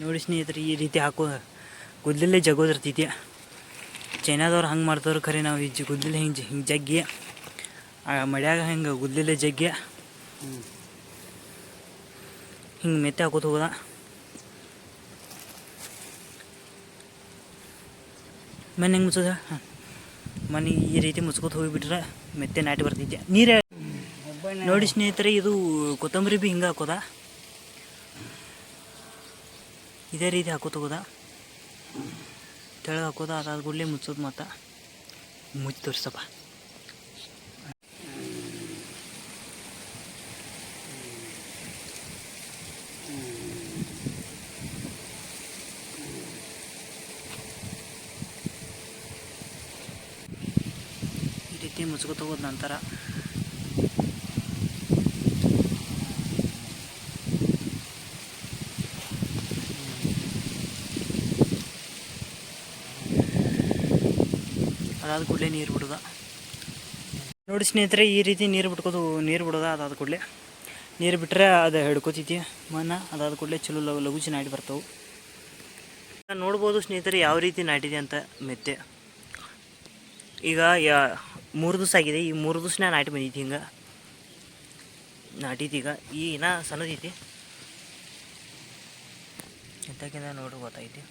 ನೋಡಿ ಸ್ನೇಹಿತರೆ ಈ ರೀತಿ ಹಾಕೋ ಗುದ್ದಲೇ ಜಗೋದಿರ್ತೈತಿ ಚೈನಾದವ್ರು ಹಂಗೆ ಮಾಡ್ತಾವ್ರು ಖರೆ ನಾವು ಈ ಗುದ್ದಲಿ ಹಿಂಗೆ ಹಿಂಗೆ ಜಗ್ಗಿ. ಆ ಮಡ್ಯಾಗ ಹಿಂಗೆ ಗುದ್ದಲ್ಲೇ ಜಗ್ಗಿ. ಹಿಂಗೆ ಮೆತ್ತೆ ಹಾಕೋತ ಹೋಗೋದ. ಮನೆ ಹೆಂಗೆ ಮುಚ್ಚೋದ? ಹಾಂ. ಮನೆ ಈ ರೀತಿ ಮುಚ್ಕೋತ ಹೋಗಿಬಿಟ್ರೆ ಮೆತ್ತೆ ನಾಟಿ ಬರ್ತೈತಿ. ನೀರೇ ನೋಡಿ ಸ್ನೇಹಿತರೆ ಇದು ಕೊತ್ತಂಬರಿ ಬಿ ಹಿಂಗೆ ಹಾಕೋದ. ಇದೇ ರೀತಿ ಹಾಕೋತ ಹೋಗೋದ ತೆಳಗೆ ಹಾಕೋದ ಅದಾದ ಕೂಡಲೇ ಮುಚ್ಚೋದು ಮತ್ತು ಮುಚ್ಚಿ ತೋರಿಸಪ್ಪ ಈ ರೀತಿ ಮುಚ್ಕೋತ ಹೋದ ನಂತರ ಅದಾದ ಕೂಡಲೇ ನೀರು ಬಿಡೋದ. ನೋಡಿ ಸ್ನೇಹಿತರೆ, ಈ ರೀತಿ ನೀರು ಬಿಟ್ಕೋದು, ನೀರು ಬಿಡೋದ ಅದಾದ ಕೂಡಲೇ. ನೀರು ಬಿಟ್ಟರೆ ಅದು ಹಿಡ್ಕೋತೈತಿ ಮನ ಅದಾದ ಕೂಡಲೇ ಚಲೋ ಲಗು ಲಘುಚಿ ನಾಟಿ ಬರ್ತಾವೆ. ನೋಡ್ಬೋದು ಸ್ನೇಹಿತರೆ ಯಾವ ರೀತಿ ನಾಟಿದೆ ಅಂತ ಮೆತ್ತೆ. ಈಗ ಯಾ, ಮೂರು ದಿವಸ ಆಗಿದೆ, ಈ ಮೂರು ದಿವಸನ ನಾಟಿ ಬಂದೈತಿ ಹಿಂಗೆ. ನಾಟಿದೀಗ ಈ ಇನ್ನ ಸಣ್ಣದೈತಿ. ಎಂತಕ್ಕಿಂತ ನೋಡ್ರಿ ಗೊತ್ತೈತಿ